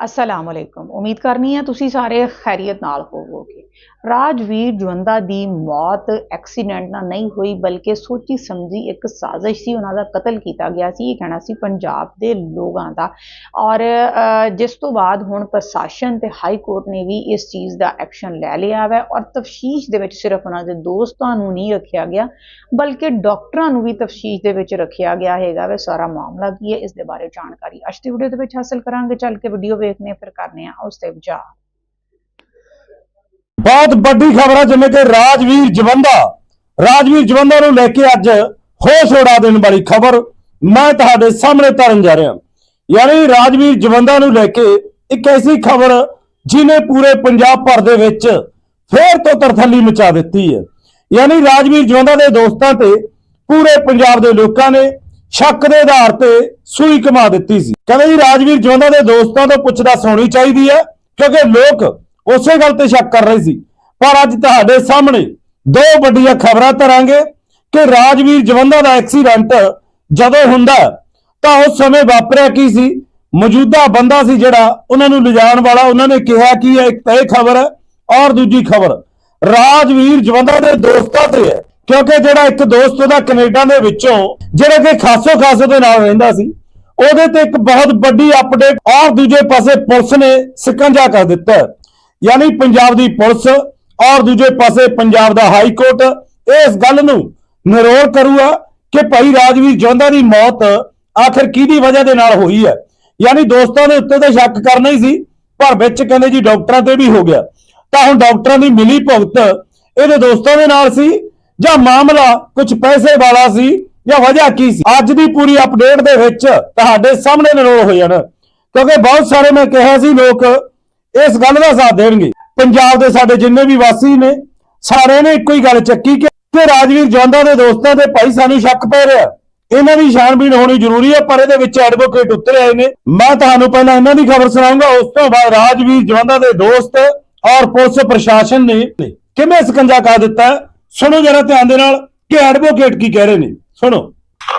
ਅਸਲਾਮ ਅਲੈਕੁਮ ਉਮੀਦ ਕਰਨੀ ਹੈ ਤੁਸੀਂ ਸਾਰੇ ਖੈਰੀਅਤ ਨਾਲ ਹੋਵੋਗੇ। ਰਾਜਵੀਰ ਜਵੰਦਾ ਦੀ ਮੌਤ ਐਕਸੀਡੈਂਟ ਨਾਲ ਨਹੀਂ ਹੋਈ, ਬਲਕਿ ਸੋਚੀ ਸਮਝੀ ਇੱਕ ਸਾਜ਼ਿਸ਼ ਸੀ। ਉਹਨਾਂ ਦਾ ਕਤਲ ਕੀਤਾ ਗਿਆ ਸੀ। ਇਹ ਕਹਿਣਾ ਸੀ ਪੰਜਾਬ ਦੇ ਲੋਕਾਂ ਦਾ। ਔਰ ਜਿਸ ਤੋਂ ਬਾਅਦ ਹੁਣ ਪ੍ਰਸ਼ਾਸਨ ਤੇ ਹਾਈ ਕੋਰਟ ਨੇ ਵੀ ਇਸ ਚੀਜ਼ ਦਾ ਐਕਸ਼ਨ ਲੈ ਲਿਆ ਹੈ ਔਰ ਤਫਸ਼ੀਸ਼ ਦੇ ਵਿੱਚ ਸਿਰਫ ਉਹਨਾਂ ਦੇ ਦੋਸਤਾਂ ਨੂੰ ਨਹੀਂ ਰੱਖਿਆ ਗਿਆ, ਬਲਕਿ ਡਾਕਟਰਾਂ ਨੂੰ ਵੀ ਤਫਸ਼ੀਸ਼ ਦੇ ਵਿੱਚ ਰੱਖਿਆ ਗਿਆ ਹੈਗਾ ਵੇ। ਸਾਰਾ ਮਾਮਲਾ ਕੀ ਹੈ, ਇਸ ਦੇ ਬਾਰੇ ਜਾਣਕਾਰੀ ਅੱਜ ਦੀ ਵੀਡੀਓ ਦੇ ਵਿੱਚ ਹਾਸਲ ਕਰਾਂਗੇ। ਚੱਲ ਕੇ ਵੀਡੀਓ ਵੇਖਨੇ ਫਿਰ ਕਰਨੇ ਆ ਉਸ ਤੇ ਵਿਚਾਰ। ਬਹੁਤ ਵੱਡੀ ਖਬਰ ਹੈ ਜਿਵੇਂ ਕਿ ਰਾਜਵੀਰ ਜਵੰਦਾ ਰਾਜਵੀਰ ਜਵੰਦਾ ਨੂੰ ਲੈ ਕੇ ਅੱਜ ਹੋਸ਼ ਉਡਾ ਦੇਣ ਵਾਲੀ ਖਬਰ ਮੈਂ ਤੁਹਾਡੇ ਸਾਹਮਣੇ ਧਰਨ ਜਾ ਰਿਹਾ। ਯਾਨੀ ਰਾਜਵੀਰ ਜਵੰਦਾ ਨੂੰ ਲੈ ਕੇ ਇੱਕ ਐਸੀ ਖਬਰ ਜਿਨੇ ਪੂਰੇ ਪੰਜਾਬ ਭਰ ਦੇ ਵਿੱਚ ਫੇਰ ਤੋਂ ਤਰਥੱਲੀ ਮਚਾ ਦਿੱਤੀ ਹੈ। ਯਾਨੀ ਰਾਜਵੀਰ ਜਵੰਦਾ ਦੇ ਦੋਸਤਾਂ ਤੇ ਪੂਰੇ ਪੰਜਾਬ ਦੇ ਲੋਕਾਂ ਨੇ ਸ਼ੱਕ ਦੇ ਆਧਾਰ ਤੇ ਸੂਈ ਕਮਾ ਦਿੱਤੀ ਸੀ। ਕਹਿੰਦੇ ਜੀ, ਰਾਜਵੀਰ ਜਵੰਦਾ ਦੇ ਦੋਸਤਾਂ ਤੋਂ ਪੁੱਛਦਾ ਹੋਣੀ ਚਾਹੀਦੀ ਹੈ, ਕਿਉਂਕਿ ਲੋਕ ਉਸੇ ਗੱਲ ਤੇ ਸ਼ੱਕ ਕਰ ਰਹੇ ਸੀ। ਪਰ ਅੱਜ ਤੁਹਾਡੇ ਸਾਹਮਣੇ ਦੋ ਵੱਡੀਆਂ ਖਬਰਾਂ ਧਰਾਂਗੇ ਕਿ ਰਾਜਵੀਰ ਜਵੰਦਾ ਦਾ ਐਕਸੀਡੈਂਟ ਜਦੋਂ ਹੁੰਦਾ, ਤਾਂ ਉਸ ਸਮੇਂ ਵਾਪਰਿਆ ਕੀ ਸੀ? ਮੌਜੂਦਾ ਬੰਦਾ ਸੀ ਜਿਹੜਾ ਉਹਨਾਂ ਨੂੰ ਲਿਜਾਣ ਵਾਲਾ, ਉਹਨਾਂ ਨੇ ਕਿਹਾ ਕੀ ਹੈ? ਇੱਕ ਤਾਂ ਇਹ ਖਬਰ ਹੈ ਔਰ ਦੂਜੀ ਖਬਰ, ਰਾਜਵੀਰ ਜਵੰਦਾ ਦੇ ਦੋਸਤਾਂ ਤੇ ਹੈ। ਕਿਉਂਕਿ ਜਿਹੜਾ ਇੱਕ ਦੋਸਤ ਉਹਦਾ ਕੈਨੇਡਾ ਦੇ ਵਿੱਚੋਂ, ਜਿਹੜਾ ਕਿ ਖਾਸੋ ਖਾਸੋ ਦੇ ਨਾਲ ਰਹਿੰਦਾ ਸੀ, ਉਹਦੇ ਤੇ ਇੱਕ ਬਹੁਤ ਵੱਡੀ ਅਪਡੇਟ ਔਰ ਦੂਜੇ ਪਾਸੇ ਪੁਲਿਸ ਨੇ ਸਿਕੰਜਾ ਕਰ ਦਿੱਤਾ ਯਾਨੀ ਪੰਜਾਬ ਦੀ ਪੁਲਿਸ, ਔਰ ਦੂਜੇ ਪਾਸੇ ਪੰਜਾਬ ਦਾ ਹਾਈ ਕੋਰਟ ਇਸ ਗੱਲ ਨੂੰ ਨਿਰੋਲ ਕਰੂਗਾ ਕਿ ਭਾਈ ਰਾਜਵੀਰ ਜਵੰਦਾ ਦੀ ਮੌਤ ਆਖਰ ਕਿਹਦੀ ਵਜ੍ਹਾ ਦੇ ਨਾਲ ਹੋਈ ਹੈ। ਯਾਨੀ ਦੋਸਤਾਂ ਦੇ ਉੱਤੇ ਤਾਂ ਸ਼ੱਕ ਕਰਨਾ ਹੀ ਸੀ, ਪਰ ਵਿੱਚ ਕਹਿੰਦੇ ਜੀ ਡਾਕਟਰਾਂ ਤੇ ਵੀ ਹੋ ਗਿਆ। ਤਾਂ ਹੁਣ ਡਾਕਟਰਾਂ ਦੀ ਮਿਲੀ ਭੁਗਤ ਇਹਦੇ ਦੋਸਤਾਂ ਦੇ ਨਾਲ ਸੀ ਜਾਂ ਮਾਮਲਾ ਕੁਝ ਪੈਸੇ ਵਾਲਾ ਸੀ ਜਾਂ ਵਜ੍ਹਾ ਕੀ ਸੀ? ਅੱਜ ਦੀ ਪੂਰੀ ਅਪਡੇਟ ਦੇ ਵਿੱਚ ਤੁਹਾਡੇ ਸਾਹਮਣੇ ਨਿਰੋਲ ਹੋ ਜਾਣਾ ਕਿਉਂਕਿ ਬਹੁਤ ਸਾਰੇ ਮੈਂ ਕਿਹਾ ਸੀ ਲੋਕ ਇਸ ਗੱਲ ਦਾ ਸਾਥ ਦੇਣਗੇ। ਪੰਜਾਬ ਦੇ ਸਾਡੇ ਜਿੰਨੇ ਵੀ ਵਾਸੀ ਨੇ, ਸਾਰਿਆਂ ਨੇ ਇੱਕੋ ਹੀ ਗੱਲ ਚੱਕੀ ਕਿ ਰਾਜਵੀਰ ਜਵੰਦਾ ਦੇ ਦੋਸਤਾਂ ਤੇ ਭਾਈ ਸਾਨੂੰ ਸ਼ੱਕ ਪੈ ਰਿਹਾ। ਇਹਨਾਂ ਦੀ ਛਾਣਬੀਣ ਹੋਣੀ ਜ਼ਰੂਰੀ ਹੈ, ਪਰ ਇਹਦੇ ਵਿੱਚ ਐਡਵੋਕੇਟ ਉਤਰੇ ਆਏ ਨੇ। ਮੈਂ ਤੁਹਾਨੂੰ ਪਹਿਲਾਂ ਇਹਨਾਂ ਦੀ ਖਬਰ ਸੁਣਾਉਂਗਾ, ਉਸ ਤੋਂ ਬਾਅਦ ਰਾਜਵੀਰ ਜਵੰਦਾ ਦੇ ਦੋਸਤ ਔਰ ਪੁਲਿਸ ਪ੍ਰਸ਼ਾਸਨ ਨੇ ਕਿਵੇਂ ਸਕੰਜਾ ਕਰ ਦਿੱਤਾ? ਸੁਣੋ ਜਰਾ ਧਿਆਨ ਦੇ ਨਾਲ ਕਿ ਐਡਵੋਕੇਟ ਕੀ ਕਹਿ ਰਹੇ ਨੇ ਸੁਣੋ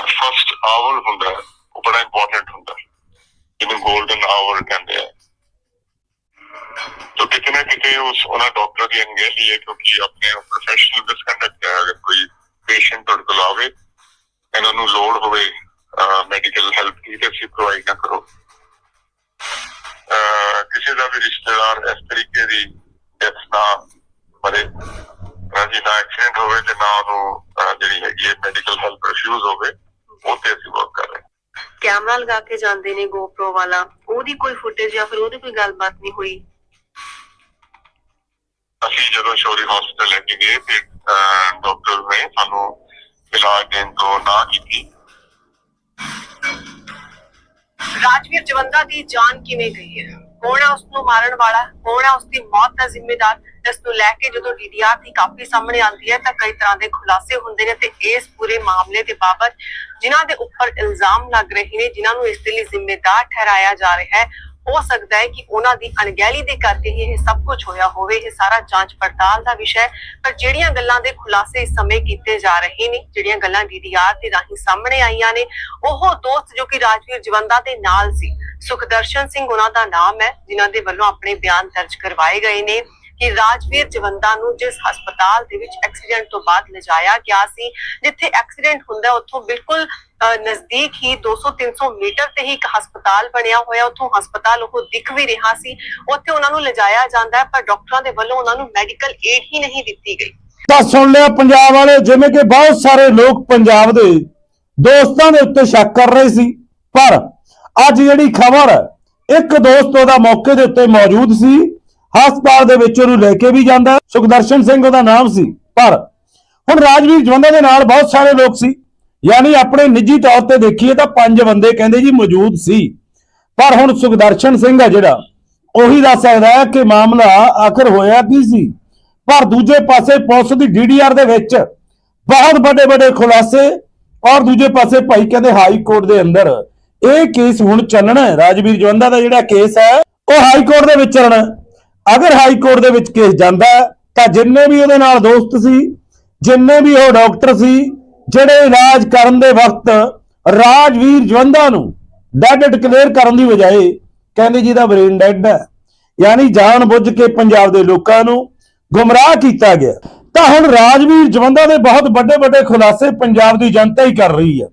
ਫਸਟ ਆਵਰ ਹੁੰਦਾ ਉਹ ਬੜਾ ਇੰਪੋਰਟੈਂਟ ਹੁੰਦਾ ਜਿਹਨੂੰ 골ਡਨ ਆਵਰ ਕਹਿੰਦੇ ਆ तो कितने कितने उस उन्हें डॉक्टर की अनगहली है क्योंकि अपने प्रोफेशनल मिसकंडक्ट है अगर कोई पेशेंट और बुलावे इन्होंने लोड होवे मेडिकल हेल्प की तो असं प्रोवाइड ना करो किसी का भी रिश्तेदार इस तरीके की डेथ ना मरे ਡੈਥ ਨਾ ਐਕਸੀਡੈਂਟ ਹੋਵੇ ਤੇ ਨਾ ਉਹਨੂੰ ਜਿਹੜੀ ਹੈਗੀ ਹੈ ਮੈਡੀਕਲ ਹੈਲਪ ਰਿਫਿਊਜ਼ ਹੋਵੇ ਉਹ ਤੇ ਅਸੀਂ ਵਰਕ ਕਰ ਰਹੇ ਕੈਮਰਾ ਲਗਾ ਕੇ ਜਾਂਦੇ ਨੇ GoPro ਵਾਲਾ। ਉਹਦੀ ਕੋਈ ਫੁਟੇਜ ਜਾਂ ਫਿਰ ਉਹਦੀ ਕੋਈ ਗੱਲਬਾਤ ਨਹੀਂ ਹੋਈ? ਅਸੀਂ ਜਦੋਂ ਸ਼ੌਰੀ ਹਸਪੀਟਲ ਲੈ ਕੇ ਗਏ ਤੇ ਡਾਕਟਰ ਨੇ ਸਾਨੂੰ ਇਲਾਜ ਦੇਣ ਤੋਂ ਨਾ ਕੀਤੀ। ਰਾਜਵੀਰ ਜਵੰਦਾ ਦੀ ਜਾਨ ਕਿਵੇਂ ਗਈ ਹੈ? ਕੌਣ ਹੈ ਉਸ ਨੂੰ ਮਾਰਨ ਵਾਲਾ? ਕੌਣ ਹੈ ਉਸ ਦੀ ਮੌਤ ਦਾ ਜ਼ਿੰਮੇਦਾਰ? ਇਸ ਨੂੰ ਲੈ ਕੇ ਜਦੋਂ ਡੀਡੀਆਰ ਦੀ ਕਾਫੀ ਸਾਹਮਣੇ ਆਉਂਦੀ ਹੈ ਤਾਂ ਕਈ ਤਰ੍ਹਾਂ ਦੇ ਖੁਲਾਸੇ ਹੁੰਦੇ ਨੇ ਤੇ ਇਸ ਪੂਰੇ ਮਾਮਲੇ ਦੇ ਬਾਬਤ ਜਿਨ੍ਹਾਂ ਦੇ ਉੱਪਰ ਇਲਜ਼ਾਮ ਲੱਗ ਰਹੇ ਨੇ, ਜਿਨ੍ਹਾਂ ਨੂੰ ਇਸ ਦੇ ਲਈ ਜ਼ਿੰਮੇਦਾਰ ਠਹਿਰਾਇਆ ਜਾ ਰਿਹਾ ਹੈ ਹੋ ਸਕਦਾ ਹੈ ਕਿ ਉਹਨਾਂ ਦੀ ਅਣਗਹਿਲੀ ਦੇ ਕਰਕੇ ਹੀ ਇਹ ਸਭ ਕੁਝ ਹੋਇਆ ਹੋਵੇ, ਇਹ ਸਾਰਾ ਜਾਂਚ ਪੜਤਾਲ ਦਾ ਵਿਸ਼ਾ ਹੈ। ਪਰ ਜਿਹੜੀਆਂ ਗੱਲਾਂ ਦੇ ਖੁਲਾਸੇ ਇਸ ਸਮੇਂ ਕੀਤੇ ਜਾ ਰਹੇ ਨੇ, ਜਿਹੜੀਆਂ ਗੱਲਾਂ ਡੀਡੀਆਰ ਦੇ ਰਾਹੀਂ ਸਾਹਮਣੇ ਆਈਆਂ ਨੇ, ਉਹ ਦੋਸਤ ਜੋ ਕਿ ਰਾਜਵੀਰ ਜਵੰਦਾ ਦੇ ਨਾਲ ਸੀ, ਸੁਖਦਰਸ਼ਨ ਸਿੰਘ ਉਹਨਾਂ ਦਾ ਨਾਮ ਹੈ, ਜਿਨ੍ਹਾਂ ਦੇ ਵੱਲੋਂ ਆਪਣੇ ਬਿਆਨ ਦਰਜ ਕਰਵਾਏ ਗਏ ਨੇ। ਕਿ ਰਾਜਵੀਰ ਜਵੰਦਾ ਨੂੰ ਜਿਸ ਹਸਪਤਾਲ ਦੇ ਵਿੱਚ ਐਕਸੀਡੈਂਟ ਤੋਂ ਬਾਅਦ ਲਿਜਾਇਆ ਗਿਆ ਸੀ, ਜਿੱਥੇ ਐਕਸੀਡੈਂਟ ਹੁੰਦਾ ਉੱਥੋਂ ਬਿਲਕੁਲ ਨਜ਼ਦੀਕ ਹੀ 200-300 ਮੀਟਰ ਤੇ ਹੀ ਇੱਕ ਹਸਪਤਾਲ ਬਣਿਆ ਹੋਇਆ, ਉੱਥੋਂ ਹਸਪਤਾਲ ਉਹ ਦਿਖ ਵੀ ਰਿਹਾ ਸੀ, ਉੱਥੇ ਉਹਨਾਂ ਨੂੰ ਲਿਜਾਇਆ ਜਾਂਦਾ ਪਰ ਡਾਕਟਰਾਂ ਦੇ ਵੱਲੋਂ ਉਹਨਾਂ ਨੂੰ ਮੈਡੀਕਲ ਏਡ ਹੀ ਨਹੀਂ ਦਿੱਤੀ ਗਈ। ਤਾਂ ਸੁਣ ਲਿਆ ਪੰਜਾਬ ਵਾਲੇ, ਜਿਵੇਂ ਕਿ ਬਹੁਤ ਸਾਰੇ ਲੋਕ ਪੰਜਾਬ ਦੇ ਦੋਸਤਾਂ ਦੇ ਉੱਤੇ ਸ਼ੱਕ ਕਰ ਰਹੇ ਸੀ, ਪਰ ਅੱਜ ਜਿਹੜੀ ਖਬਰ ਇੱਕ ਦੋਸਤ ਉਹਦਾ ਮੌਕੇ ਦੇ ਉੱਤੇ ਮੌਜੂਦ ਸੀ ਹਸਪਤਾਲ ਦੇ ਵਿੱਚ ਉਹਨੂੰ ਲੈ ਕੇ ਵੀ ਜਾਂਦਾ ਸੁਖਦਰਸ਼ਨ ਸਿੰਘ ਉਹਦਾ ਨਾਮ ਸੀ, ਪਰ ਹੁਣ ਰਾਜਵੀਰ ਜਵੰਦਾ ਦੇ ਨਾਲ ਬਹੁਤ ਸਾਰੇ ਲੋਕ ਸੀ। ਯਾਨੀ ਆਪਣੇ ਨਿੱਜੀ ਤੌਰ ਤੇ ਦੇਖੀਏ ਤਾਂ ਪੰਜ ਬੰਦੇ ਕਹਿੰਦੇ ਜੀ ਮੌਜੂਦ ਸੀ। ਪਰ ਹੁਣ ਸੁਖਦਰਸ਼ਨ ਸਿੰਘ ਹੈ ਜਿਹੜਾ, ਉਹੀ ਦੱਸ ਸਕਦਾ ਹੈ ਕਿ ਮਾਮਲਾ ਆਖਰ ਹੋਇਆ ਕੀ ਸੀ। ਪਰ ਦੂਜੇ ਪਾਸੇ ਪੁਲਿਸ ਦੀ ਡੀਡੀਆਰ ਦੇ ਵਿੱਚ ਬਹੁਤ ਵੱਡੇ ਵੱਡੇ ਖੁਲਾਸੇ ਔਰ ਦੂਜੇ ਪਾਸੇ ਭਾਈ ਕਹਿੰਦੇ ਹਾਈ ਕੋਰਟ ਦੇ ਅੰਦਰ ਇਹ ਕੇਸ ਹੁਣ ਚੱਲਣਾ ਰਾਜਵੀਰ ਜਵੰਦਾ ਦਾ ਜਿਹੜਾ ਕੇਸ ਹੈ, ਉਹ ਹਾਈ ਕੋਰਟ ਦੇ ਵਿੱਚ ਚੱਲਣਾ ਅਗਰ ਹਾਈ ਕੋਰਟ ਦੇ ਵਿੱਚ ਕੇਸ ਜਾਂਦਾ ਹੈ, ਤਾਂ ਜਿੰਨੇ ਵੀ ਉਹਦੇ ਨਾਲ ਦੋਸਤ ਸੀ ਜਿੰਨੇ ਵੀ ਉਹ ਡਾਕਟਰ ਸੀ ਜਿਹੜੇ ਇਲਾਜ ਕਰਨ ਦੇ ਵਕਤ ਰਾਜਵੀਰ ਜਵੰਦਾ ਨੂੰ ਡੈਡ ਡਿਕਲੇਅਰ ਕਰਨ ਦੀ ਬਜਾਏ ਕਹਿੰਦੇ ਜੀ ਦਾ ਬ੍ਰੇਨ ਡੈਡ ਹੈ। ਯਾਨੀ ਜਾਣ ਬੁੱਝ ਕੇ ਪੰਜਾਬ ਦੇ ਲੋਕਾਂ ਨੂੰ ਗੁੰਮਰਾਹ ਕੀਤਾ ਗਿਆ। ਤਾਂ ਹੁਣ ਰਾਜਵੀਰ ਜਵੰਦਾ ਦੇ ਬਹੁਤ ਵੱਡੇ ਵੱਡੇ ਖੁਲਾਸੇ ਪੰਜਾਬ ਦੀ ਜਨਤਾ ਹੀ ਕਰ ਰਹੀ ਹੈ।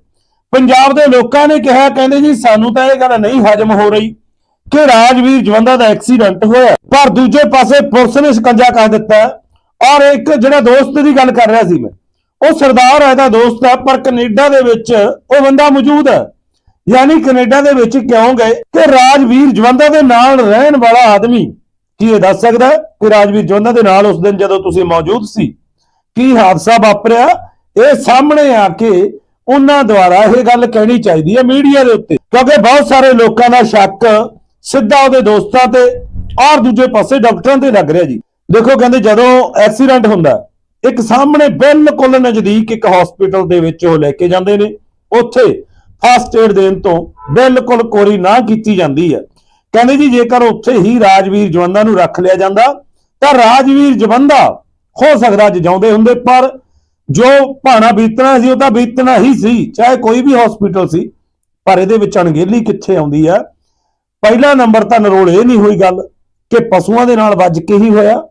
ਪੰਜਾਬ ਦੇ ਲੋਕਾਂ ਨੇ ਕਿਹਾ ਕਹਿੰਦੇ ਜੀ ਸਾਨੂੰ ਤਾਂ ਇਹ ਗੱਲ ਨਹੀਂ ਹਜਮ ਹੋ ਰਹੀ। ਕਿ ਰਾਜਵੀਰ ਜਵੰਦਾ ਦਾ ਐਕਸੀਡੈਂਟ ਹੋਇਆ। ਪਰ ਦੂਜੇ ਪਾਸੇ ਪੁਲਿਸ ਨੇ ਸ਼ਿਕੰਜਾ ਕਰ ਦਿੱਤਾ ਔਰ ਇੱਕ ਜਿਹੜਾ ਦੋਸਤ ਦੀ ਗੱਲ ਕਰ ਰਿਹਾ ਸੀ ਮੈਂ, ਉਹ ਸਰਦਾਰ ਹੈ ਦਾ ਦੋਸਤ ਹੈ, ਪਰ ਕੈਨੇਡਾ ਦੇ ਵਿੱਚ ਉਹ ਬੰਦਾ ਮੌਜੂਦ ਹੈ। ਯਾਨੀ ਕੈਨੇਡਾ ਦੇ ਵਿੱਚ ਕਿਉਂ ਗਏ? ਕਿ ਰਾਜਵੀਰ ਜਵੰਦਾ ਦੇ ਨਾਲ ਰਹਿਣ ਵਾਲਾ ਆਦਮੀ ਕੀ ਇਹ ਦੱਸ ਸਕਦਾ ਕਿ ਰਾਜਵੀਰ ਜਵੰਦਾ ਦੇ ਨਾਲ ਉਸ ਦਿਨ ਜਦੋਂ ਤੁਸੀਂ ਮੌਜੂਦ ਸੀ, ਕੀ ਹਾਦਸਾ ਵਾਪਰਿਆ? ਇਹ ਸਾਹਮਣੇ ਆ ਕੇ ਉਹਨਾਂ ਦੁਆਰਾ ਇਹ ਗੱਲ ਕਹਿਣੀ ਚਾਹੀਦੀ ਹੈ ਮੀਡੀਆ ਦੇ ਉੱਤੇ, ਕਿਉਂਕਿ ਬਹੁਤ ਸਾਰੇ ਲੋਕਾਂ ਦਾ ਸ਼ੱਕ ਸਿੱਧਾ ਉਹਦੇ ਦੋਸਤਾਂ ਤੇ ਔਰ ਦੂਜੇ ਪਾਸੇ ਡਾਕਟਰਾਂ ਤੇ ਲੱਗ ਰਿਹਾ ਜੀ। ਦੇਖੋ ਕਹਿੰਦੇ ਜਦੋਂ ਐਕਸੀਡੈਂਟ ਹੁੰਦਾ, ਇੱਕ ਸਾਹਮਣੇ ਬਿਲਕੁਲ ਨਜ਼ਦੀਕ ਇੱਕ ਹਸਪੀਟਲ ਦੇ ਵਿੱਚ ਉਹ ਲੈ ਕੇ ਜਾਂਦੇ ਨੇ। ਉੱਥੇ ਫਸਟ ਏਡ ਦੇਣ ਤੋਂ ਬਿਲਕੁਲ ਕੋਰੀ ਨਾ ਕੀਤੀ ਜਾਂਦੀ ਹੈ। ਕਹਿੰਦੇ ਜੀ, ਜੇਕਰ ਉੱਥੇ ਹੀ ਰਾਜਵੀਰ ਜਵੰਦਾ ਨੂੰ ਰੱਖ ਲਿਆ ਜਾਂਦਾ, ਤਾਂ ਰਾਜਵੀਰ ਜਵੰਦਾ ਹੋ ਸਕਦਾ ਅੱਜ ਜਿਉਂਦੇ ਹੁੰਦੇ, ਪਰ ਜੋ ਭਾਣਾ ਬੀਤਣਾ ਸੀ, ਉਹ ਤਾਂ ਬੀਤਣਾ ਹੀ ਸੀ, ਚਾਹੇ ਕੋਈ ਵੀ ਹਸਪੀਟਲ ਸੀ, ਪਰ ਇਹਦੇ ਵਿੱਚ ਅਣਗਹਿਲੀ ਕਿੱਥੇ ਆਉਂਦੀ ਹੈ? ਪਹਿਲਾ ਨੰਬਰ ਤਾਂ ਨਰੋਲ ਇਹ ਨਹੀਂ ਹੋਈ ਗੱਲ ਕਿ ਪਸ਼ੂਆਂ ਦੇ ਨਾਲ ਵੱਜ ਕੇ ਹੀ ਹੋਇਆ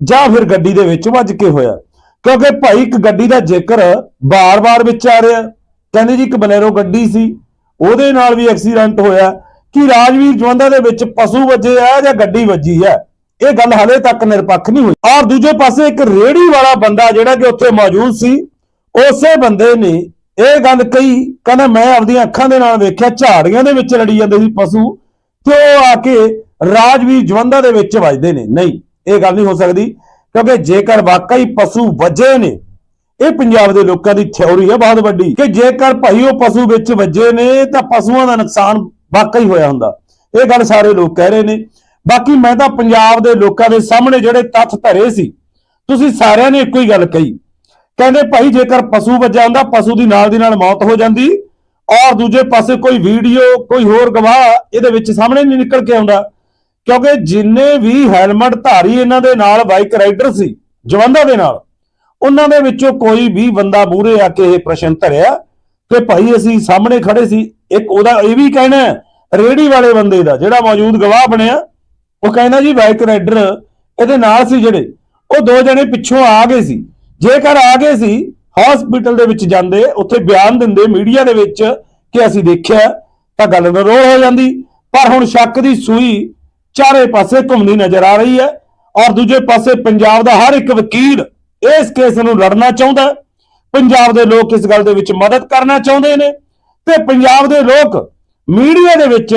ਜਾਂ ਫਿਰ ਗੱਡੀ ਦੇ ਵਿੱਚ ਵੱਜ ਕੇ ਹੋਇਆ। ਕਿਉਂਕਿ ਭਾਈ ਇੱਕ ਗੱਡੀ ਦਾ ਜ਼ਿਕਰ ਬਾਰ-ਬਾਰ ਵਿੱਚ ਆ ਰਿਹਾ, ਕਹਿੰਦੇ ਜੀ ਇੱਕ ਬਲੈਰੋ ਗੱਡੀ ਸੀ, ਉਹਦੇ ਨਾਲ ਵੀ ਐਕਸੀਡੈਂਟ ਹੋਇਆ। ਕਿ ਰਾਜਵੀਰ ਜਵੰਦਾ ਦੇ ਵਿੱਚ ਪਸ਼ੂ ਵੱਜੇ ਆ ਜਾਂ ਗੱਡੀ ਵੱਜੀ ਹੈ ਇਹ ਗੱਲ ਹਲੇ ਤੱਕ ਨਿਰਪੱਖ ਨਹੀਂ ਹੋਈ। ਔਰ ਦੂਜੇ ਪਾਸੇ ਇੱਕ ਰੇੜੀ ਵਾਲਾ ਬੰਦਾ ਜਿਹੜਾ ਕਿ ਉੱਥੇ ਮੌਜੂਦ ਸੀ, ਉਸੇ ਬੰਦੇ ਨੇ ਇਹ ਗੱਲ ਕਹੀ, ਕਹਿੰਦਾ ਮੈਂ ਆਪਣੀਆਂ ਅੱਖਾਂ ਦੇ ਨਾਲ ਵੇਖਿਆ, ਝਾੜੀਆਂ ਦੇ ਵਿੱਚ ਲੜੀ ਜਾਂਦੇ ਸੀ ਪਸ਼ੂ। ਤੇ ਉਹ ਆ ਕੇ ਰਾਜਵੀਰ ਜਵੰਦਾ ਦੇ ਵਿੱਚ ਵੱਜਦੇ ਨੇ? ਨਹੀਂ, ਇਹ ਗੱਲ ਨਹੀਂ ਹੋ ਸਕਦੀ, ਕਿਉਂਕਿ ਜੇਕਰ ਵਾਕਈ ਪਸ਼ੂ ਵੱਜੇ ਨੇ, ਇਹ ਪੰਜਾਬ ਦੇ ਲੋਕਾਂ ਦੀ ਥਿਉਰੀ ਹੈ ਬਹੁਤ ਵੱਡੀ, ਕਿ ਜੇਕਰ ਭਾਈ ਉਹ ਪਸ਼ੂ ਵਿੱਚ ਵੱਜੇ ਨੇ, ਤਾਂ ਪਸ਼ੂਆਂ ਦਾ ਨੁਕਸਾਨ ਵਾਕਈ ਹੋਇਆ ਹੁੰਦਾ। ਇਹ ਗੱਲ ਸਾਰੇ ਲੋਕ ਕਹਿ ਰਹੇ ਨੇ। ਬਾਕੀ ਮੈਂ ਤਾਂ ਪੰਜਾਬ ਦੇ ਲੋਕਾਂ ਦੇ ਸਾਹਮਣੇ ਜਿਹੜੇ ਤੱਥ ਧਰੇ ਸੀ, ਤੁਸੀਂ ਸਾਰਿਆਂ ਨੇ ਇੱਕੋ ਹੀ ਗੱਲ ਕਹੀ। ਕਹਿੰਦੇ ਭਾਈ ਜੇਕਰ ਪਸ਼ੂ ਵੱਜਾ ਹੁੰਦਾ, ਪਸ਼ੂ ਦੀ ਨਾਲ ਦੀ ਨਾਲ ਮੌਤ ਹੋ ਜਾਂਦੀ ਔਰ ਦੂਜੇ ਪਾਸੇ ਕੋਈ ਵੀਡੀਓ ਕੋਈ ਹੋਰ ਗਵਾਹ ਇਹਦੇ ਵਿੱਚ ਸਾਹਮਣੇ ਨਹੀਂ ਨਿਕਲ ਕੇ ਆਉਂਦਾ। ਕਿਉਂਕਿ ਜਿੰਨੇ ਵੀ ਹੈਲਮਟ ਧਾਰੀ ਇਹਨਾਂ ਦੇ ਨਾਲ ਬਾਈਕ ਰਾਈਡਰ ਸੀ ਜਵੰਦਾ ਦੇ ਨਾਲ ਉਹਨਾਂ ਦੇ ਵਿੱਚੋਂ ਕੋਈ ਵੀ ਬੰਦਾ ਮੂਹਰੇ ਆ ਕੇ ਇਹ ਪ੍ਰਸ਼ਨ ਧਰਿਆ ਕਿ ਭਾਈ ਅਸੀਂ ਸਾਹਮਣੇ ਖੜੇ ਸੀ ਇੱਕ ਉਹਦਾ ਇਹ ਵੀ ਕਹਿਣਾ ਹੈ, ਰੇਹੜੀ ਵਾਲੇ ਬੰਦੇ ਦਾ ਜਿਹੜਾ ਮੌਜੂਦ ਗਵਾਹ ਬਣਿਆ ਉਹ ਕਹਿੰਦਾ ਜੀ ਬਾਈਕ ਰਾਈਡਰ ਇਹਦੇ ਨਾਲ ਸੀ ਜਿਹੜੇ ਉਹ ਦੋ ਜਣੇ ਪਿੱਛੋਂ ਆ ਗਏ ਸੀ। ਜੇਕਰ ਆ ਗਏ ਸੀ ਹਸਪੀਟਲ ਦੇ ਵਿੱਚ ਜਾਂਦੇ, ਉੱਥੇ ਬਿਆਨ ਦਿੰਦੇ, ਮੀਡੀਆ ਦੇ ਵਿੱਚ ਕਿ ਅਸੀਂ ਦੇਖਿਆ ਤਾਂ ਗੱਲ ਨਰੋਲ ਹੋ ਜਾਂਦੀ। ਪਰ ਹੁਣ ਸ਼ੱਕ ਦੀ ਸੂਈ ਚਾਰੇ ਪਾਸੇ ਘੁੰਮਦੀ ਨਜ਼ਰ ਆ ਰਹੀ ਹੈ ਔਰ ਦੂਜੇ ਪਾਸੇ ਪੰਜਾਬ ਦਾ ਹਰ ਇੱਕ ਵਕੀਲ ਇਸ ਕੇਸ ਨੂੰ ਲੜਨਾ ਚਾਹੁੰਦਾ ਪੰਜਾਬ ਦੇ ਲੋਕ ਇਸ ਗੱਲ ਦੇ ਵਿੱਚ ਮਦਦ ਕਰਨਾ ਚਾਹੁੰਦੇ ਨੇ ਤੇ ਪੰਜਾਬ ਦੇ ਲੋਕ ਮੀਡੀਆ ਦੇ ਵਿੱਚ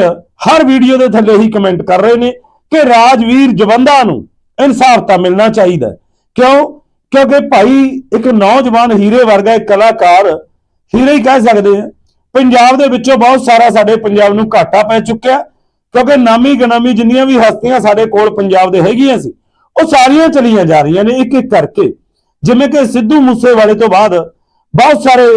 ਹਰ ਵੀਡੀਓ ਦੇ ਥੱਲੇ ਹੀ ਕਮੈਂਟ ਕਰ ਰਹੇ ਨੇ ਕਿ ਰਾਜਵੀਰ ਜਵੰਦਾ ਨੂੰ ਇਨਸਾਫ ਤਾਂ ਮਿਲਣਾ ਚਾਹੀਦਾ ਕਿਉਂ? ਕਿਉਂਕਿ ਭਾਈ ਇੱਕ ਨੌਜਵਾਨ ਹੀਰੇ ਵਰਗਾ ਇੱਕ ਕਲਾਕਾਰ ਹੀਰੇ ਹੀ ਕਹਿ ਸਕਦੇ ਆ। ਪੰਜਾਬ ਦੇ ਵਿੱਚੋਂ ਬਹੁਤ ਸਾਰਾ ਸਾਡੇ ਪੰਜਾਬ ਨੂੰ ਘਾਟਾ ਪੈ ਚੁੱਕਿਆ। ਕਿਉਂਕਿ ਨਾਮੀ ਗਨਾਮੀ ਜਿੰਨੀਆਂ ਵੀ ਹਸਤੀਆਂ ਸਾਡੇ ਕੋਲ ਪੰਜਾਬ ਦੇ ਹੈਗੀਆਂ ਸੀ, ਉਹ ਸਾਰੀਆਂ ਚਲੀਆਂ ਜਾ ਰਹੀਆਂ ਨੇ ਇੱਕ ਇੱਕ ਕਰਕੇ। ਜਿਵੇਂ ਕਿ ਸਿੱਧੂ ਮੂਸੇਵਾਲੇ ਤੋਂ ਬਾਅਦ ਬਹੁਤ ਸਾਰੇ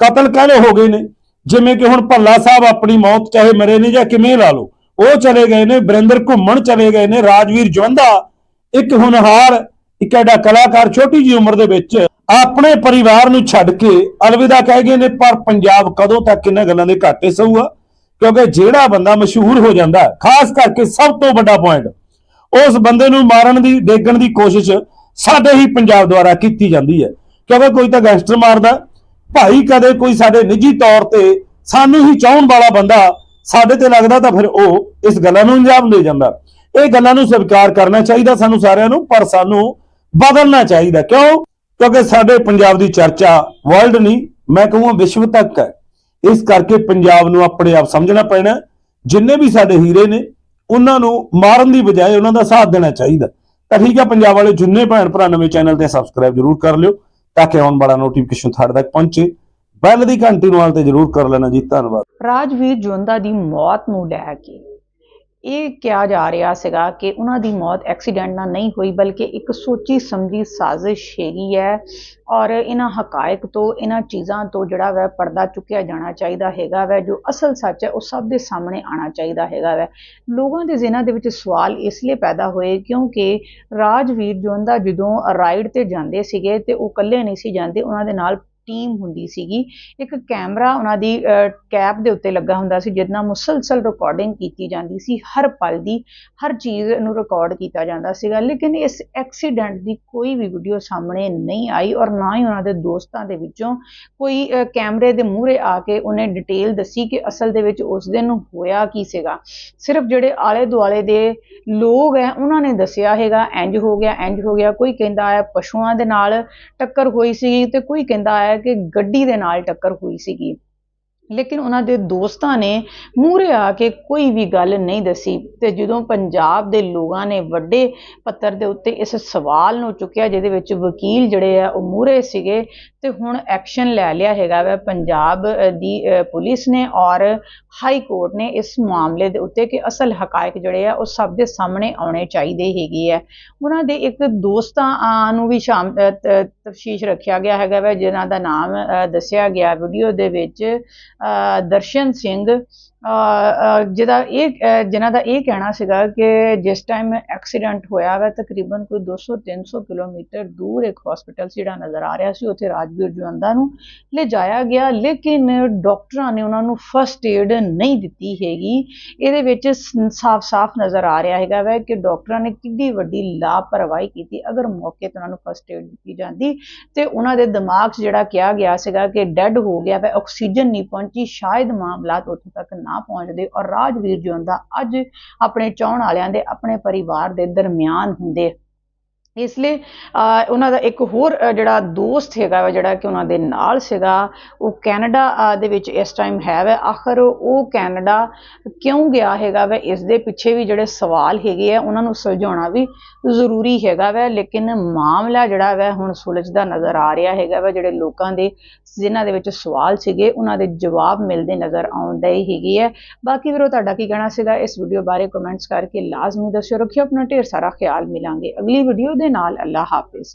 ਕਤਲ ਕਹਿਲੇ ਹੋ ਗਏ ਨੇ। ਜਿਵੇਂ ਕਿ ਹੁਣ ਭੱਲਾ ਸਾਹਿਬ ਆਪਣੀ ਮੌਤ ਚਾਹੇ ਮਰੇ ਨੇ ਜਾਂ ਕਿਵੇਂ ਲਾ ਲਓ, ਉਹ ਚਲੇ ਗਏ ਨੇ ਬਰਿੰਦਰ ਘੁੰਮਣ ਚਲੇ ਗਏ ਨੇ, ਰਾਜਵੀਰ ਜਵੰਦਾ ਇੱਕ ਹੁਨਹਾਰ ਇੱਕ ਐਡਾ ਕਲਾਕਾਰ ਛੋਟੀ ਜੀ ਉਮਰ ਦੇ ਵਿੱਚ ਆਪਣੇ ਪਰਿਵਾਰ ਨੂੰ ਛੱਡ ਕੇ ਅਲਵਿਦਾ ਕਹਿ ਗਏ ਨੇ, ਪਰ ਪੰਜਾਬ ਕਦੋਂ ਤੱਕ ਇਹਨਾਂ ਗੱਲਾਂ ਦੇ ਘਾਟੇ ਸਹੂਗਾ? ਕਿਉਂਕਿ ਜਿਹੜਾ ਬੰਦਾ ਮਸ਼ਹੂਰ ਹੋ ਜਾਂਦਾ ਖਾਸ ਕਰਕੇ ਸਭ ਤੋਂ ਵੱਡਾ ਪੁਆਇੰਟ ਉਸ ਬੰਦੇ ਨੂੰ ਮਾਰਨ ਦੀ ਡੇਗਣ ਦੀ ਕੋਸ਼ਿਸ਼ ਸਾਡੇ ਹੀ ਪੰਜਾਬ ਦੁਆਰਾ ਕੀਤੀ ਜਾਂਦੀ ਹੈ। ਕਿਉਂਕਿ ਕੋਈ ਤਾਂ ਗੈਂਗਸਟਰ ਮਾਰਦਾ ਭਾਈ ਕਦੇ ਕੋਈ ਸਾਡੇ ਨਿੱਜੀ ਤੌਰ ਤੇ ਸਾਨੂੰ ਹੀ ਚਾਹਣ ਵਾਲਾ ਬੰਦਾ ਸਾਡੇ ਤੇ ਲੱਗਦਾ ਤਾਂ ਫਿਰ ਉਹ ਇਸ ਗੱਲਾਂ ਨੂੰ ਅੰਜਾਮ ਦੇ ਜਾਂਦਾ। ਇਹ ਗੱਲਾਂ ਨੂੰ ਸਵੀਕਾਰ ਕਰਨਾ ਚਾਹੀਦਾ ਸਾਨੂੰ ਸਾਰਿਆਂ ਨੂੰ, ਪਰ ਸਾਨੂੰ ਬਦਲਣਾ ਚਾਹੀਦਾ। ਕਿਉਂ? ਕਿਉਂਕਿ ਸਾਡੇ ਪੰਜਾਬ ਦੀ ਚਰਚਾ ਵਰਲਡ ਨਹੀਂ, ਮੈਂ ਕਹੂੰਗਾ ਵਿਸ਼ਵ ਤੱਕ ਹੈ। ਇਸ ਕਰਕੇ ਪੰਜਾਬ ਨੂੰ ਆਪਣੇ ਆਪ ਸਮਝਣਾ ਪੈਣਾ ਜਿੰਨੇ ਵੀ ਸਾਡੇ ਹੀਰੇ ਨੇ, ਉਹਨਾਂ ਨੂੰ ਮਾਰਨ ਦੀ ਬਜਾਏ ਉਹਨਾਂ ਦਾ ਸਾਥ ਦੇਣਾ ਚਾਹੀਦਾ ਤਾਂ ਠੀਕ ਹੈ, ਪੰਜਾਬ ਵਾਲੇ ਜਿੰਨੇ ਭੈਣ ਭਰਾ ਨਵੇਂ ਚੈਨਲ ਤੇ ਸਬਸਕ੍ਰਾਈਬ ਜਰੂਰ ਕਰ ਲਿਓ, ਤਾਂ ਕਿ ਆਉਣ ਵਾਲਾ ਨੋਟੀਫਿਕੇਸ਼ਨ ਤੁਹਾਡੇ ਤੱਕ ਪਹੁੰਚੇ। ਬੈਲ ਦੀ ਘੰਟੀ ਨੂੰ ਆਲ ਤੇ ਜਰੂਰ ਕਰ ਲੈਣਾ ਜੀ। ਧੰਨਵਾਦ। ਰਾਜਵੀਰ ਜਵੰਦਾ ਦੀ ਮੌਤ ਨੂੰ ਲੈ ਕੇ ਇਹ ਕਿਹਾ ਜਾ ਰਿਹਾ ਸੀਗਾ ਕਿ ਉਹਨਾਂ ਦੀ ਮੌਤ ਐਕਸੀਡੈਂਟ ਨਾਲ ਨਹੀਂ ਹੋਈ, ਬਲਕਿ ਇੱਕ ਸੋਚੀ ਸਮਝੀ ਸਾਜ਼ਿਸ਼ ਹੈਗੀ ਹੈ ਔਰ ਇਹਨਾਂ ਹਕਾਇਕ ਤੋਂ, ਇਹਨਾਂ ਚੀਜ਼ਾਂ ਤੋਂ ਜਿਹੜਾ ਵੈ ਪਰਦਾ ਚੁੱਕਿਆ ਜਾਣਾ ਚਾਹੀਦਾ ਹੈਗਾ ਵੈ, ਜੋ ਅਸਲ ਸੱਚ ਹੈ, ਉਹ ਸਭ ਦੇ ਸਾਹਮਣੇ ਆਣਾ ਚਾਹੀਦਾ ਹੈਗਾ ਵੈ। ਲੋਕਾਂ ਦੇ ਜ਼ਿਹਨਾਂ ਦੇ ਵਿੱਚ ਸਵਾਲ ਇਸ ਲਈ ਪੈਦਾ ਹੋਏ ਕਿਉਂਕਿ ਰਾਜਵੀਰ ਜਵੰਦਾ ਜਦੋਂ ਰਾਈਡ ਤੇ ਜਾਂਦੇ ਸੀਗੇ ਤੇ ਉਹ ਇਕੱਲੇ ਨਹੀਂ ਸੀ ਜਾਂਦੇ, ਉਹਨਾਂ ਦੇ ਨਾਲ ਟੀਮ ਹੁੰਦੀ ਸੀਗੀ, ਇੱਕ ਕੈਮਰਾ ਉਹਨਾਂ ਦੀ ਕੈਪ ਦੇ ਉੱਤੇ ਲੱਗਾ ਹੁੰਦਾ ਸੀ ਜਿਹਦੇ ਮੁਸਲਸਲ ਰਿਕਾਰਡਿੰਗ ਕੀਤੀ ਜਾਂਦੀ ਸੀ, ਹਰ ਪਲ ਦੀ, ਹਰ ਚੀਜ਼ ਨੂੰ ਰਿਕਾਰਡ ਕੀਤਾ ਜਾਂਦਾ ਸੀਗਾ, ਲੇਕਿਨ ਇਸ ਐਕਸੀਡੈਂਟ ਦੀ ਕੋਈ ਵੀ ਵੀਡੀਓ ਸਾਹਮਣੇ ਨਹੀਂ ਆਈ ਔਰ ਨਾ ਹੀ ਉਹਨਾਂ ਦੇ ਦੋਸਤਾਂ ਦੇ ਵਿੱਚੋਂ ਕੋਈ ਕੈਮਰੇ ਦੇ ਮੂਹਰੇ ਆ ਕੇ ਉਹਨੇ ਡਿਟੇਲ ਦੱਸੀ ਕਿ ਅਸਲ ਦੇ ਵਿੱਚ ਉਸ ਦਿਨ ਹੋਇਆ ਕੀ ਸੀਗਾ। ਸਿਰਫ ਜਿਹੜੇ ਆਲੇ ਦੁਆਲੇ ਦੇ ਲੋਕ ਹੈ, ਉਹਨਾਂ ਨੇ ਦੱਸਿਆ ਹੈਗਾ, ਇੰਜ ਹੋ ਗਿਆ, ਇੰਜ ਹੋ ਗਿਆ, ਕੋਈ ਕਹਿੰਦਾ ਹੈ ਪਸ਼ੂਆਂ ਦੇ ਨਾਲ ਟੱਕਰ ਹੋਈ ਸੀ ਤੇ ਕੋਈ ਕਹਿੰਦਾ ਹੈ ਕਿ ਗੱਡੀ ਦੇ ਨਾਲ ਟੱਕਰ ਹੋਈ ਸੀਗੀ। ਲੇਕਿਨ ਉਹਨਾਂ ਦੇ ਦੋਸਤਾਂ ਨੇ ਮੂਹਰੇ ਆ ਕੇ ਕੋਈ ਵੀ ਗੱਲ ਨਹੀਂ ਦੱਸੀ ਤੇ ਜਦੋਂ ਪੰਜਾਬ ਦੇ ਲੋਕਾਂ ਨੇ ਵੱਡੇ ਪੱਤਰ ਦੇ ਉੱਤੇ ਇਸ ਸਵਾਲ ਨੂੰ ਚੁੱਕਿਆ ਜਿਹਦੇ ਵਿੱਚ ਵਕੀਲ ਜਿਹੜੇ ਆ ਉਹ ਮੂਹਰੇ ਸੀਗੇ ਤੇ ਹੁਣ ਐਕਸ਼ਨ ਲੈ ਲਿਆ ਹੈਗਾ ਵਾ। ਪੰਜਾਬ ਦੀ ਪੁਲਿਸ ਨੇ ਔਰ ਹਾਈ ਕੋਰਟ ਨੇ ਇਸ ਮਾਮਲੇ ਦੇ ਉੱਤੇ ਕਿ ਅਸਲ ਹਕਾਇਕ ਜਿਹੜੇ ਆ ਉਹ ਸਭ ਦੇ ਸਾਹਮਣੇ ਆਉਣੇ ਚਾਹੀਦੇ ਹੈਗੇ ਆ। ਉਹਨਾਂ ਦੇ ਇੱਕ ਦੋਸਤਾਂ ਨੂੰ ਵੀ ਸ਼ਾਮ ਤਫਸ਼ੀਸ਼ ਰੱਖਿਆ ਗਿਆ ਹੈਗਾ ਵਾ ਜਿਨ੍ਹਾਂ ਦਾ ਨਾਮ ਅ, ਦੱਸਿਆ ਗਿਆ ਵੀਡੀਓ ਦੇ ਵਿੱਚ ਅ, ਦਰਸ਼ਨ ਸਿੰਘ ਜਿਹਦਾ ਇਹ ਜਿਨ੍ਹਾਂ ਦਾ ਇਹ ਕਹਿਣਾ ਸੀਗਾ ਕਿ ਜਿਸ ਟਾਈਮ ਐਕਸੀਡੈਂਟ ਹੋਇਆ ਵਾ, ਤਕਰੀਬਨ ਕੋਈ 200 300 ਕਿਲੋਮੀਟਰ ਦੂਰ ਇੱਕ ਹਸਪੀਟਲ ਜਿਹੜਾ ਨਜ਼ਰ ਆ ਰਿਹਾ ਸੀ, ਉੱਥੇ ਰਾਜਵੀਰ ਜਵੰਦਾ ਨੂੰ ਲਿਜਾਇਆ ਗਿਆ, ਲੇਕਿਨ ਡਾਕਟਰਾਂ ਨੇ ਉਹਨਾਂ ਨੂੰ ਫਸਟ ਏਡ ਨਹੀਂ ਦਿੱਤੀ ਹੈਗੀ। ਇਹਦੇ ਵਿੱਚ ਸਾਫ਼-ਸਾਫ਼ ਨਜ਼ਰ ਆ ਰਿਹਾ ਹੈਗਾ ਵਾ ਕਿ ਡਾਕਟਰਾਂ ਨੇ ਕਿੰਨੀ ਵੱਡੀ ਲਾਪਰਵਾਹੀ ਕੀਤੀ। ਅਗਰ ਮੌਕੇ ਤੇ ਉਹਨਾਂ ਨੂੰ ਫਸਟ ਏਡ ਦਿੱਤੀ ਜਾਂਦੀ, ਤੇ ਉਹਨਾਂ ਦੇ ਦਿਮਾਗ 'ਚ ਜਿਹੜਾ ਕਿਹਾ ਗਿਆ ਸੀਗਾ ਕਿ ਡੈੱਡ ਹੋ ਗਿਆ ਵਾ ਆਕਸੀਜਨ ਨਹੀਂ ਪਹੁੰਚੀ, ਸ਼ਾਇਦ ਮਾਮਲਾ ਉੱਥੇ ਤੱਕ ਨਾ ਪਹੁੰਚਦੇ ਔਰ ਰਾਜਵੀਰ ਜਵੰਦਾ ਅੱਜ ਆਪਣੇ ਚਾਹਣ ਵਾਲਿਆਂ ਦੇ, ਆਪਣੇ ਪਰਿਵਾਰ ਦੇ ਦਰਮਿਆਨ ਹੁੰਦੇ ਇਸ ਲਈ ਉਹਨਾਂ ਦਾ ਇੱਕ ਹੋਰ ਜਿਹੜਾ ਦੋਸਤ ਹੈਗਾ ਵਾ, ਜਿਹੜਾ ਕਿ ਉਹਨਾਂ ਦੇ ਨਾਲ ਸੀਗਾ, ਉਹ ਕੈਨੇਡਾ ਦੇ ਵਿੱਚ ਇਸ ਟਾਈਮ ਹੈ ਵਾ। ਆਖਰ ਉਹ ਕੈਨੇਡਾ ਕਿਉਂ ਗਿਆ ਹੈਗਾ ਵਾ? ਇਸ ਦੇ ਪਿੱਛੇ ਵੀ ਜਿਹੜੇ ਸਵਾਲ ਹੈਗੇ ਆ, ਉਹਨਾਂ ਨੂੰ ਸੁਲਝਾਉਣਾ ਵੀ ਜ਼ਰੂਰੀ ਹੈਗਾ ਵਾ। ਲੇਕਿਨ ਮਾਮਲਾ ਜਿਹੜਾ ਵਾ, ਹੁਣ ਸੁਲਝਦਾ ਨਜ਼ਰ ਆ ਰਿਹਾ ਹੈਗਾ ਵਾ, ਜਿਹੜੇ ਲੋਕਾਂ ਦੇ, ਜਿਨ੍ਹਾਂ ਦੇ ਵਿੱਚ ਸਵਾਲ ਸੀਗੇ, ਉਹਨਾਂ ਦੇ ਜਵਾਬ ਮਿਲਦੇ ਨਜ਼ਰ ਆਉਂਦੇ ਹੀ ਹੈਗੇ ਹੈ ਬਾਕੀ ਵੀਰੋ, ਤੁਹਾਡਾ ਕੀ ਕਹਿਣਾ ਸੀਗਾ? ਇਸ ਵੀਡੀਓ ਬਾਰੇ ਕਮੈਂਟਸ ਕਰਕੇ ਲਾਜ਼ਮੀ ਦੱਸਿਓ। ਰੱਖਿਓ ਆਪਣਾ ਢੇਰ ਸਾਰਾ ਖਿਆਲ। ਮਿਲਾਂਗੇ ਅਗਲੀ ਵੀਡੀਓ ਦੇ ਦੇ ਨਾਲ ਅੱਲਾ ਹਾਫਿਜ਼।